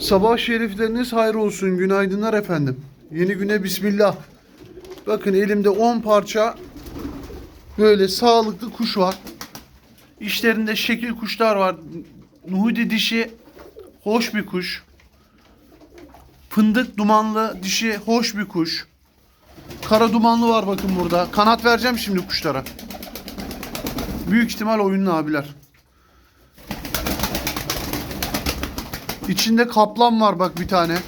Sabah şerifleriniz hayır olsun. Günaydınlar efendim. Yeni güne bismillah. Bakın elimde 10 parça böyle sağlıklı kuş var. İşlerinde şekil kuşlar var. Nuhudi dişi hoş bir kuş. Fındık dumanlı dişi hoş bir kuş. Kara dumanlı var bakın burada. Kanat vereceğim şimdi kuşlara. Büyük ihtimal oyunlu abiler. İçinde kaplan var bak bir tane.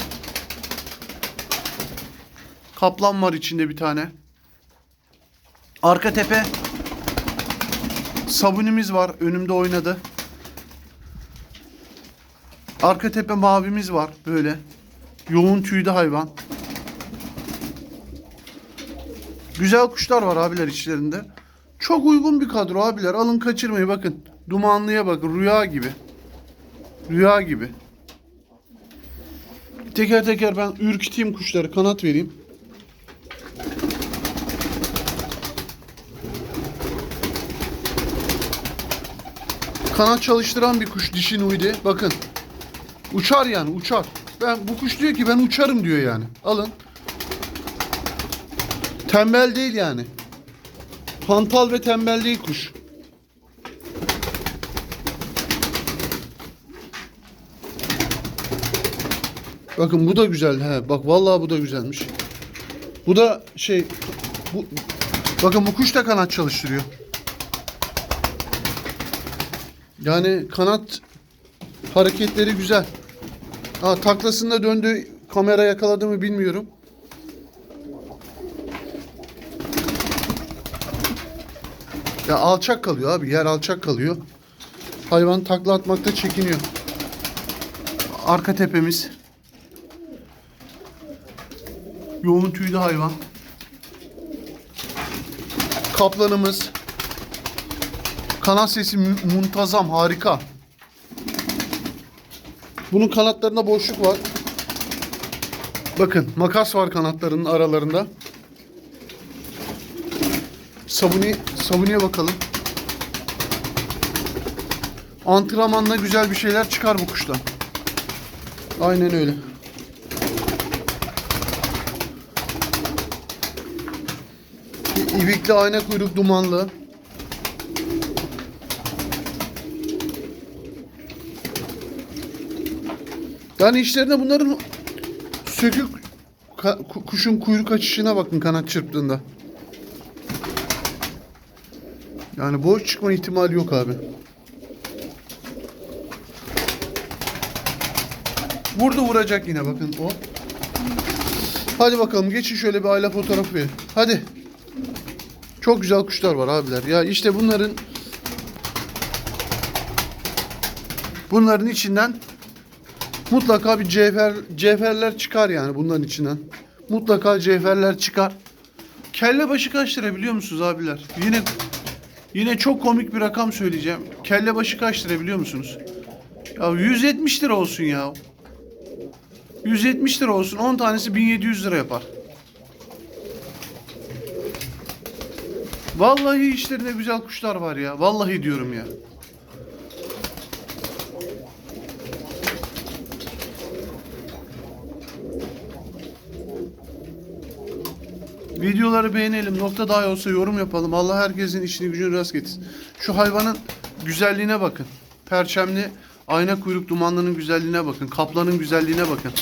Kaplan var içinde bir tane. Arka tepe sabunimiz var. Önümde oynadı. Arka tepe mavimiz var böyle. Yoğun tüylü hayvan. Güzel kuşlar var abiler içlerinde. Çok uygun bir kadro abiler. Alın kaçırmayın bakın. Dumanlıya bakın rüya gibi. Rüya gibi. Teker teker ben ürküteyim kuşları kanat vereyim. Kanat çalıştıran bir kuş dişi nuydi. Bakın. Uçar yani uçar. Ben bu kuş diyor ki ben uçarım diyor yani. Alın. Tembel değil yani. Hantal ve tembel değil kuş. Bakın bu da güzel he. Bak vallahi bu da güzelmiş. Bu da şey bu bakın bu kuş da kanat çalıştırıyor. Yani kanat hareketleri güzel. Ha taklasında döndü. Kamera yakaladı mı bilmiyorum. Ya alçak kalıyor abi. Yer alçak kalıyor. Hayvan takla atmakta çekiniyor. Arka tepemiz. Yoğun tüylü hayvan. Kaplanımız. Kanat sesi muntazam, harika. Bunun kanatlarında boşluk var. Bakın makas var kanatlarının aralarında. Sabuni, sabuniye bakalım. Antrenmanla güzel bir şeyler çıkar bu kuştan. Aynen öyle. İ- İvikli ayna kuyruk dumanlı. Yani işlerinde bunların sökük kuşun kuyruk açışına bakın kanat çırptığında. Yani boş çıkma ihtimali yok abi. Burada vuracak yine bakın o. Hadi bakalım geçin şöyle bir aile fotoğrafı. Hadi. Çok güzel kuşlar var abiler. Ya işte bunların bunların içinden mutlaka bir cevher cevherler çıkar yani bunların içinden. Mutlaka cevherler çıkar. Kelle başı kaç lira biliyor musunuz abiler? Yine yine çok komik bir rakam söyleyeceğim. Kelle başı kaç lira biliyor musunuz? Ya 170 lira olsun ya. 170 lira olsun. 10 tanesi 1700 lira yapar. Vallahi işlerinde güzel kuşlar var ya. Vallahi diyorum ya. Videoları beğenelim. Nokta dahi olsa yorum yapalım. Allah herkesin işini gücünü rast getirsin. Şu hayvanın güzelliğine bakın. Perçemli ayna kuyruk dumanlının güzelliğine bakın. Kaplanın güzelliğine bakın.